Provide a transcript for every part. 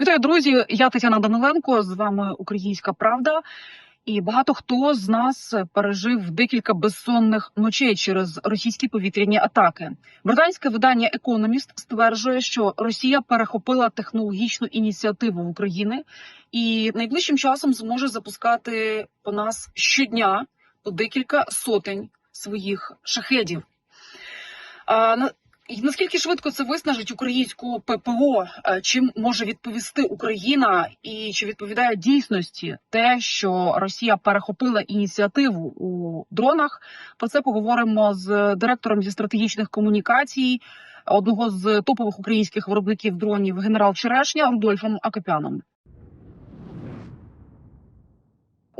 Вітаю, друзі! Я Тетяна Даниленко. З вами Українська Правда. І багато хто з нас пережив декілька безсонних ночей через російські повітряні атаки. Британське видання Економіст стверджує, що Росія перехопила технологічну ініціативу в Україні і найближчим часом зможе запускати по нас щодня по декілька сотень своїх шахедів. І наскільки швидко це виснажить українську ППО? Е, Чим може відповісти Україна, і чи відповідає дійсності те, що Росія перехопила ініціативу у дронах? Про це поговоримо з директором зі стратегічних комунікацій одного з топових українських виробників дронів генерал Черешня Рудольфом Акопяном.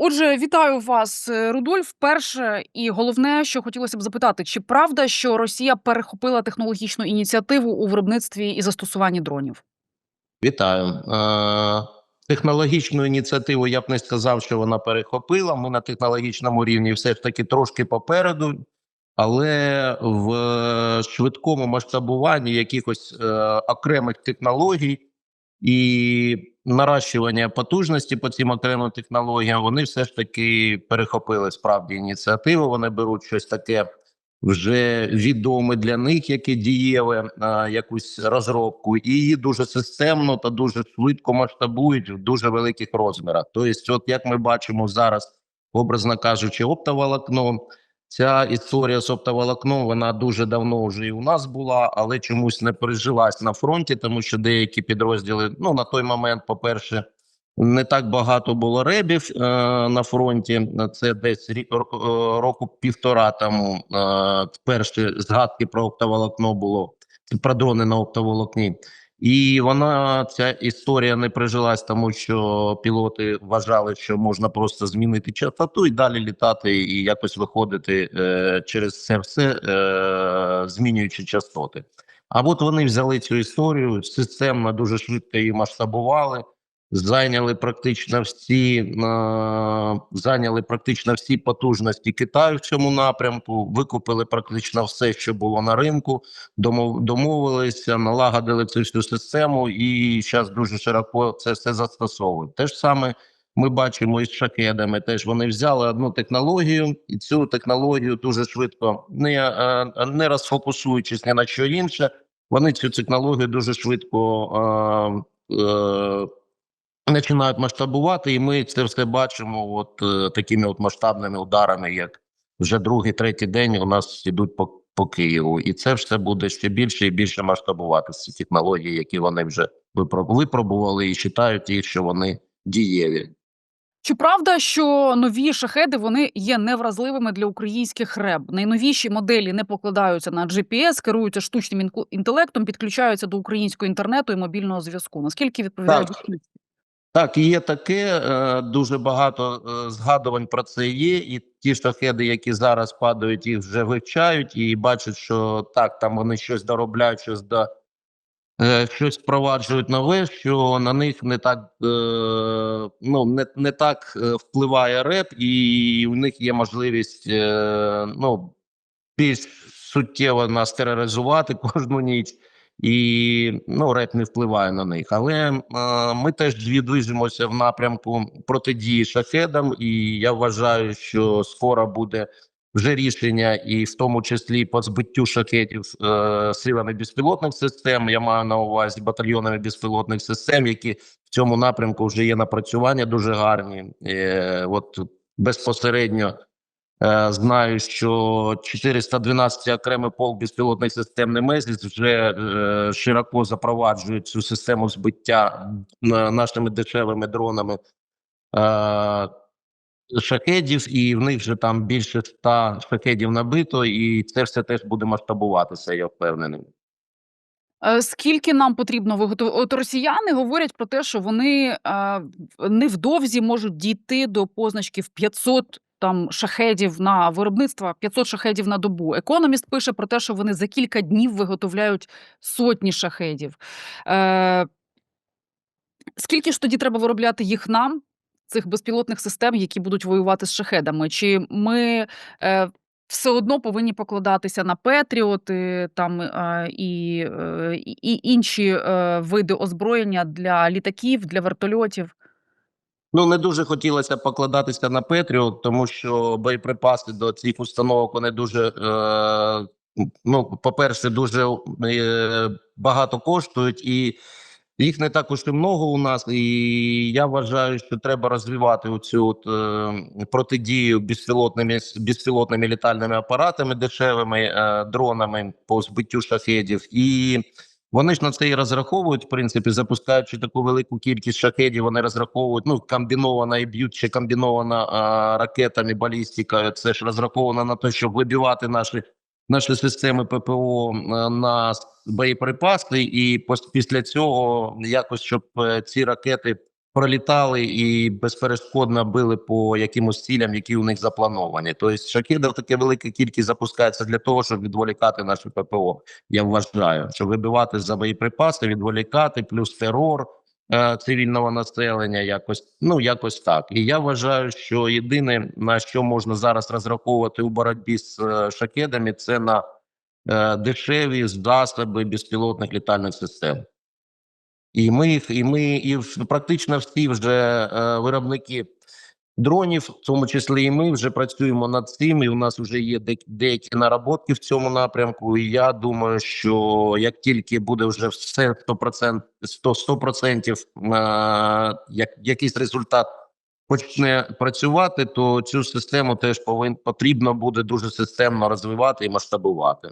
Отже, вітаю вас, е, Рудольф. Перше і головне, що хотілося б запитати, чи правда, що Росія перехопила технологічну ініціативу у виробництві і застосуванні дронів? Вітаю. Е, технологічну ініціативу я б не сказав, що вона перехопила. Ми на технологічному рівні все ж таки трошки попереду, але в швидкому масштабуванні якихось е, окремих технологій і наращування потужності по цим окремим технологіям, вони все ж таки перехопили справді ініціативу. Вони беруть щось таке вже відоме для них, яке дієве, а, якусь розробку, і її дуже системно та дуже швидко масштабують в дуже великих розмірах. Тобто, от як ми бачимо зараз, образно кажучи, оптоволокно. Ця історія з оптоволокном вона дуже давно вже і у нас була, але чомусь не прижилась на фронті, тому що деякі підрозділи, ну на той момент, по-перше, не так багато було ребів е, на фронті. Це десь рі- р- е, року півтора тому. Е, перші згадки про оптоволокно було про дрони на оптоволокні. І вона ця історія не прижилась, тому що пілоти вважали, що можна просто змінити частоту і далі літати, і якось виходити е, через це все, е, змінюючи частоти. А от вони взяли цю історію системно, дуже швидко її масштабували зайняли практично всі е, зайняли практично всі потужності Китаю в цьому напрямку, викупили практично все, що було на ринку, домов, домовилися, налагодили цю всю систему, і зараз дуже широко це все застосовують. Те ж саме ми бачимо із шахедами. Теж вони взяли одну технологію, і цю технологію дуже швидко, не, е, не розфокусуючись ні на що інше, вони цю технологію дуже швидко. Е, е, починають масштабувати, і ми це все бачимо от е, такими от масштабними ударами, як вже другий, третій день у нас ідуть по, по Києву, і це все буде ще більше і більше масштабуватися. Ці технології, які вони вже випро- випробували, і вважають їх, що вони дієві. Чи правда, що нові шахеди вони є невразливими для українських РЕБ? Найновіші моделі не покладаються на GPS, керуються штучним інтелектом, підключаються до українського інтернету і мобільного зв'язку. Наскільки відповідають Так. є таке. е, Дуже багато е, згадувань про це є. І ті шахеди, які зараз падають, їх вже вивчають і бачать, що так, там вони щось доробляють, щось до е, щось впроваджують нове, що на них не так ну не, не так впливає реп, і у них є можливість ну більш суттєво нас тероризувати кожну ніч. І ну, реп не впливає на них. Але е, ми теж движемося в напрямку протидії шахедам, і я вважаю, що скоро буде вже рішення, і в тому числі по збиттю шахетів е, силами безпілотних систем. Я маю на увазі батальйонами безпілотних систем, які в цьому напрямку вже є напрацювання дуже гарні. Е, от безпосередньо. Е, Знаю, що 412 окремий полк безпілотних систем Немезіс вже е, широко запроваджують цю систему збиття нашими дешевими дронами е, шахедів, і в них вже там більше 100 шахедів набито, і це все теж буде масштабуватися, я впевнений. Е, Скільки нам потрібно виготовити? От росіяни говорять про те, що вони е, невдовзі можуть дійти до позначків 500 там шахедів на виробництво, 500 шахедів на добу. Економіст пише про те, що вони за кілька днів виготовляють сотні шахедів. Е, скільки ж тоді треба виробляти їх нам, цих безпілотних систем, які будуть воювати з шахедами? Чи ми е, все одно повинні покладатися на Петріоти там е, і, е, і і інші е, види озброєння для літаків, для вертольотів. Ну, не дуже хотілося покладатися на Петріот, тому що боєприпаси до цих установок вони дуже, е, ну, по-перше, дуже е, багато коштують, і їх не так уж і много у нас. І я вважаю, що треба розвивати цю от, е, протидію безпілотними безпілотними літальними апаратами, дешевими е, дронами по збиттю шахедів. І вони ж на це і розраховують, в принципі, запускаючи таку велику кількість шахедів, вони розраховують ну комбінована і б'ють чи комбінована а, ракетами, балістикою. Це ж розраховано на те, щоб вибивати наші наші системи ППО е, на боєприпаси, і після цього якось щоб е, ці ракети пролітали і безперешкодно били по якимось цілям, які у них заплановані. Тобто шахедів таке велика кількість запускається для того, щоб відволікати наше ППО я вважаю, що вибивати за боєприпаси, відволікати, плюс терор е, цивільного населення, якось ну якось так. І я вважаю, що єдине на що можна зараз розраховувати у боротьбі з е, шахедами, це на е, дешеві засоби безпілотних літальних систем. І ми їх, і ми, і практично всі вже е, виробники дронів, в тому числі і ми вже працюємо над цим. І у нас вже є деякі наработки в цьому напрямку. І я думаю, що як тільки буде вже все 100%, 100, 100% е, як, якийсь результат почне працювати, то цю систему теж повин, потрібно буде дуже системно розвивати і масштабувати.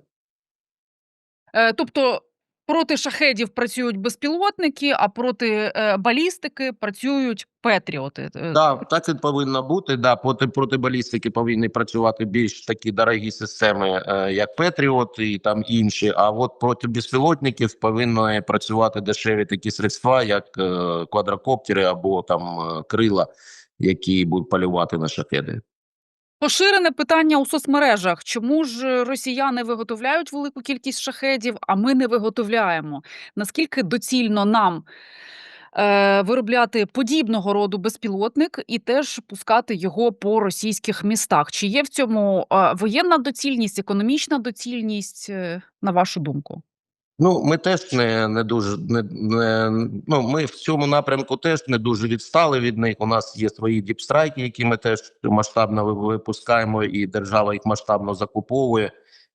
Е, тобто проти шахедів працюють безпілотники, а проти е, балістики працюють Петріоти. Е, Так, так і повинно бути. Да, проти, проти балістики повинні працювати більш такі дорогі системи, е, як Петріот і там інші. А от проти безпілотників повинні працювати дешеві такі средства, як е, квадрокоптери або там е, крила, які будуть полювати на шахеди. Поширене питання у соцмережах. Чому ж росіяни виготовляють велику кількість шахедів, а ми не виготовляємо? Наскільки доцільно нам е, виробляти подібного роду безпілотник і теж пускати його по російських містах? Чи є в цьому е, воєнна доцільність, економічна доцільність, е, на вашу думку? Ну, ми теж не, не дуже не, не ну. Ми в цьому напрямку теж не дуже відстали від них. У нас є свої діпстрайки, які ми теж масштабно випускаємо, і держава їх масштабно закуповує.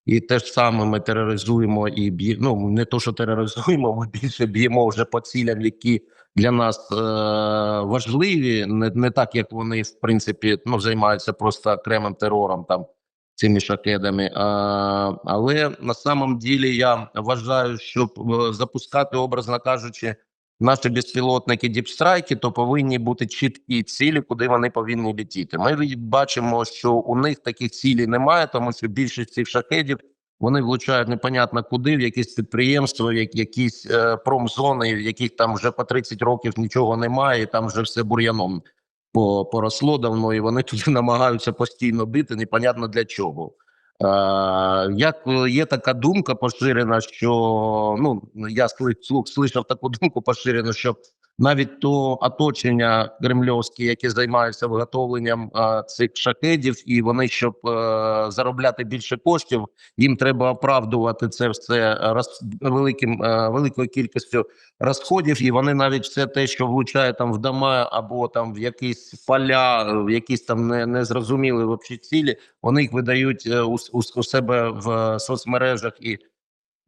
І те ж саме ми тероризуємо і б'є. Ну не то, що тероризуємо, ми більше б'ємо вже по цілям, які для нас е- важливі, не, не так як вони в принципі ну займаються просто окремим терором там цими шахедами. А, але на самом ділі я вважаю, щоб е, запускати, образно кажучи, наші безпілотники діпстрайки, то повинні бути чіткі цілі, куди вони повинні летіти. Ми бачимо, що у них таких цілей немає, тому що більшість цих шахедів вони влучають непонятно куди, в якісь підприємства, в як- якісь е, промзони, в яких там вже по 30 років нічого немає, і там вже все бур'яном поросло давно, і вони туди намагаються постійно бити, непонятно для чого. Як є така думка поширена, що ну я слухав таку думку поширену, що навіть то оточення кремльовське, яке займається виготовленням е, цих шахедів, і вони щоб е, заробляти більше коштів, їм треба оправдувати це все роз, великим е, великою кількістю розходів, і вони навіть все те, що влучає там в дома або там в якісь поля, в якісь там не, незрозумілі вообще цілі, вони їх видають е, у, у, у себе в е, соцмережах і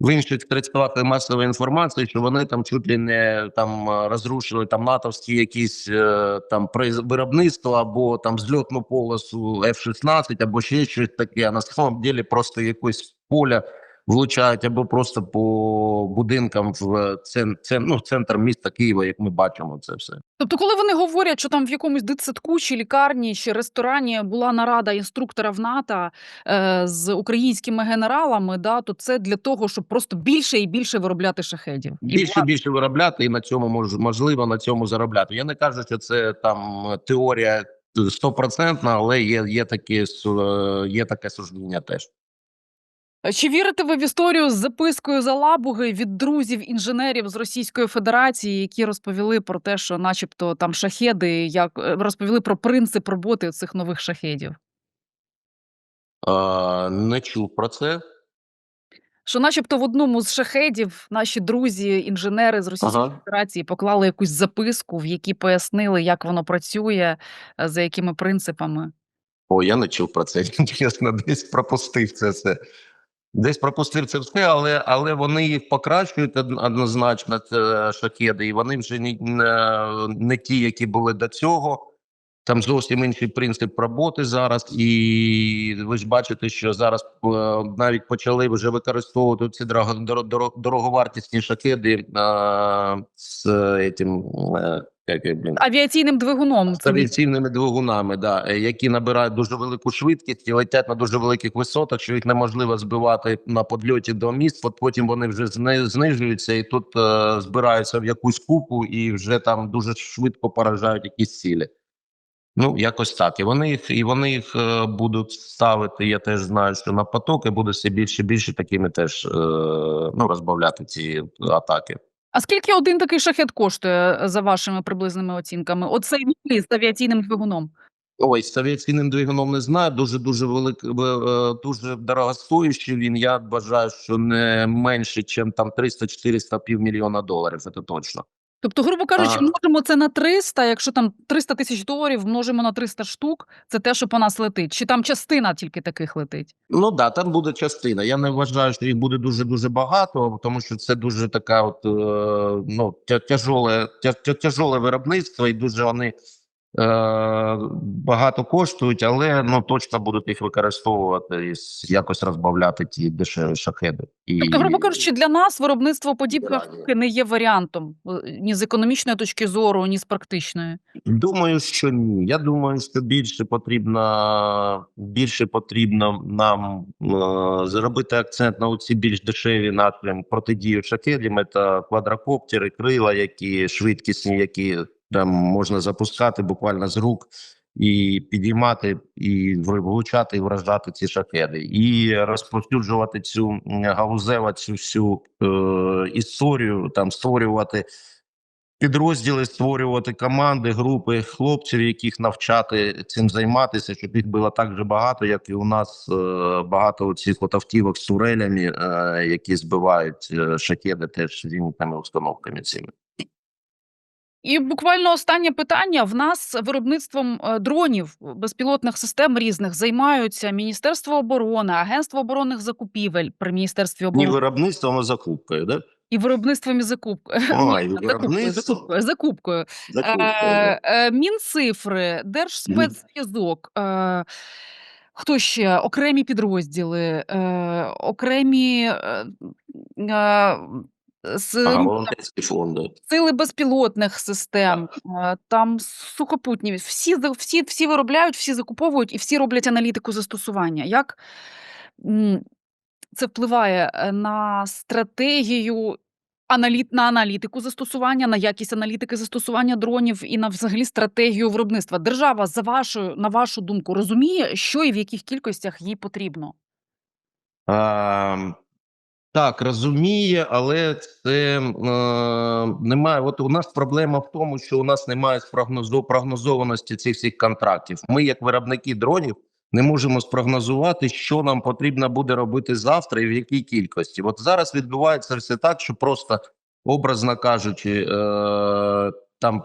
в інших средствах масової інформації, що вони там чуть ли не там розрушили там натовські якісь е, там виробництво або там зльотну полосу F-16, або ще щось таке. А на самом деле просто якось поля влучають або просто по будинкам в цен, цен, ну, в центр міста Києва, як ми бачимо це все. Тобто, коли вони говорять, що там в якомусь дитсадку чи лікарні чи ресторані була нарада інструкторів НАТО е, з українськими генералами, да, то це для того, щоб просто більше і більше виробляти шахедів. Більше була- більше виробляти і на цьому мож, можливо на цьому заробляти. Я не кажу, що це там теорія стопроцентна, але є, є такі су- є таке суждення теж. Чи вірите ви в історію з запискою за лабуги від друзів інженерів з Російської Федерації, які розповіли про те, що, начебто, там шахеди, як е, розповіли про принцип роботи цих нових шахедів? Е, не чув про це. Що, начебто, в одному з шахедів наші друзі, інженери з Російської Ага. Федерації поклали якусь записку, в якій пояснили, як воно працює, е, за якими принципами. О, я не чув про це. Чесно, десь пропустив це все. Десь пропустив це все, але, але вони їх покращують однозначно, це шахеди, і вони вже не, не, ті, які були до цього. Там зовсім інший принцип роботи зараз, і ви ж бачите, що зараз е, навіть почали вже використовувати ці дорого, дорого, дорого- дороговартісні шахеди е, з этим, е, я, блін, Авіаційним двигуном. з авіаційними двигунами, да, е, які набирають дуже велику швидкість і летять на дуже великих висотах, що їх неможливо збивати на подльоті до міст. От потім вони вже знижуються і тут е, збираються в якусь купу і вже там дуже швидко поражають якісь цілі. Ну, якось так. І вони їх, і вони їх е, будуть ставити. Я теж знаю, що на поток і буде все більше і більше такими теж е, ну, розбавляти ці атаки. А скільки один такий шахет коштує е, за вашими приблизними оцінками? Оцей з авіаційним двигуном. Ой, з авіаційним двигуном не знаю. Дуже дуже велик, е, дуже дорогостоящий він. Я вважаю, що не менше, ніж там 300-400 півмільйона доларів. Це точно. Тобто, грубо кажучи, А. множимо це на 300, якщо там 300 тисяч доларів множимо на 300 штук, це те, що по нас летить. Чи там частина тільки таких летить? Ну да, там буде частина. Я не вважаю, що їх буде дуже дуже багато, тому що це дуже така, от е, ну тя- тяжоле, тя- тя- тяжоле виробництво, і дуже вони багато коштують, але ну точно будуть їх використовувати і якось розбавляти ті дешеві шахеди. І Тобто, грубо кажучи, для нас виробництво подібних не є варіантом е, ні з економічної точки зору, ні з практичної. Думаю, що ні. Я думаю, що більше потрібно більше потрібно нам е, зробити акцент на ці більш дешеві напрям протидію шахедам. Це квадрокоптери, крила, які швидкісні, які там можна запускати буквально з рук. І підіймати, і влучати, і вражати ці шахеди, і розповсюджувати цю м, галузева цю всю е, історію, там створювати підрозділи, створювати команди, групи хлопців, яких навчати цим займатися, щоб їх було так же багато, як і у нас е, багато цих автівок з турелями, е, які збивають е, шахеди теж зенітними установками цими. І буквально останнє питання: в нас виробництвом е, дронів безпілотних систем різних займаються Міністерство оборони, Агентство оборонних закупівель при міністерстві Ні оборони виробництвом, а закупкою, да? і виробництвом і закупкою. Ой, закупкою, закупкою, закупкою. Закупкою, Е, е, Мінцифри, Держспецзв'язок. Е, хто ще? Окремі підрозділи, е, окремі е, Ага, волонтерські фонди. сили безпілотних систем, е, там сухопутні. Всі, за- всі, всі виробляють, всі закуповують і всі роблять аналітику застосування. Як м, це впливає е, на стратегію аналіт, на аналітику застосування, на якість аналітики застосування дронів і на взагалі стратегію виробництва? Держава, за вашою, на вашу думку, розуміє, що і в яких кількостях їй потрібно? А, так, розуміє, але це е, немає. От у нас проблема в тому, що у нас немає прогнозованості цих всіх контрактів. Ми, як виробники дронів, не можемо спрогнозувати, що нам потрібно буде робити завтра і в якій кількості. От зараз відбувається все так, що просто образно кажучи, е, там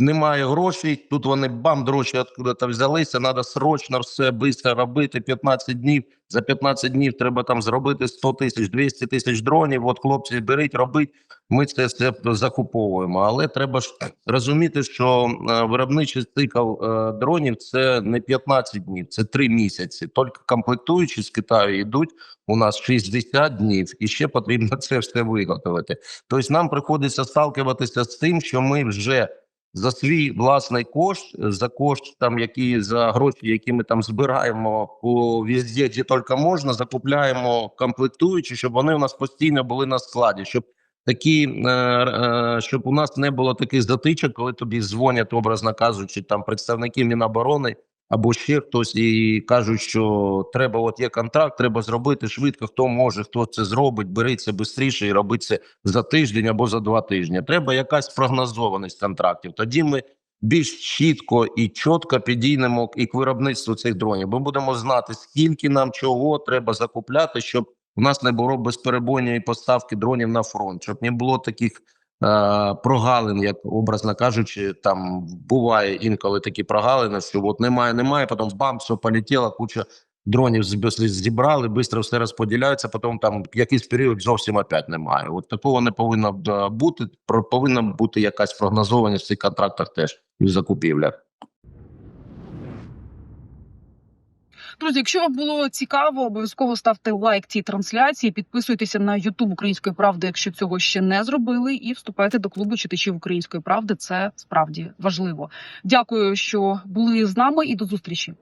немає грошей. Тут вони бам, гроші откуда-то взялися. Треба срочно все швидко робити. 15 днів. За 15 днів треба там зробити 100 тисяч, 200 тисяч дронів. От хлопці, беріть, робіть. Ми це все закуповуємо. Але треба ж розуміти, що е, виробничий цикл е, дронів це не 15 днів, це 3 місяці. Тільки комплектуючі з Китаю йдуть у нас 60 днів, і ще потрібно це все виготовити. Тобто нам приходиться сталкуватися з тим, що ми вже за свій власний кошт, за кошт там, які за гроші, які ми там збираємо по візді, де тільки можна, закупляємо комплектуючі, щоб вони у нас постійно були на складі, щоб такі, е, е, щоб у нас не було таких затичок, коли тобі дзвонять, образно кажучи, там представники Міноборони або ще хтось і кажуть, що треба, от є контракт, треба зробити швидко. Хто може, хто це зробить, беріться швидше і робить це за тиждень або за два тижні. Треба якась прогнозованість контрактів. Тоді ми більш чітко і чітко підійдемо і к виробництву цих дронів. Ми будемо знати, скільки нам чого треба закупляти, щоб у нас не було безперебойної поставки дронів на фронт, щоб не було таких прогалин, як образно кажучи, там буває інколи такі прогалини, що от немає, немає, потім бам, все полетіло, куча дронів зібрали, швидко все розподіляється, потім там якийсь період зовсім опять немає. От такого не повинно е, бути. Про- Повинна бути якась прогнозованість в цих контрактах теж і в закупівлях. Друзі, якщо вам було цікаво, обов'язково ставте лайк цій трансляції, підписуйтеся на Ютуб Української правди, якщо цього ще не зробили, і вступайте до клубу читачів Української правди. Це справді важливо. Дякую, що були з нами, і до зустрічі.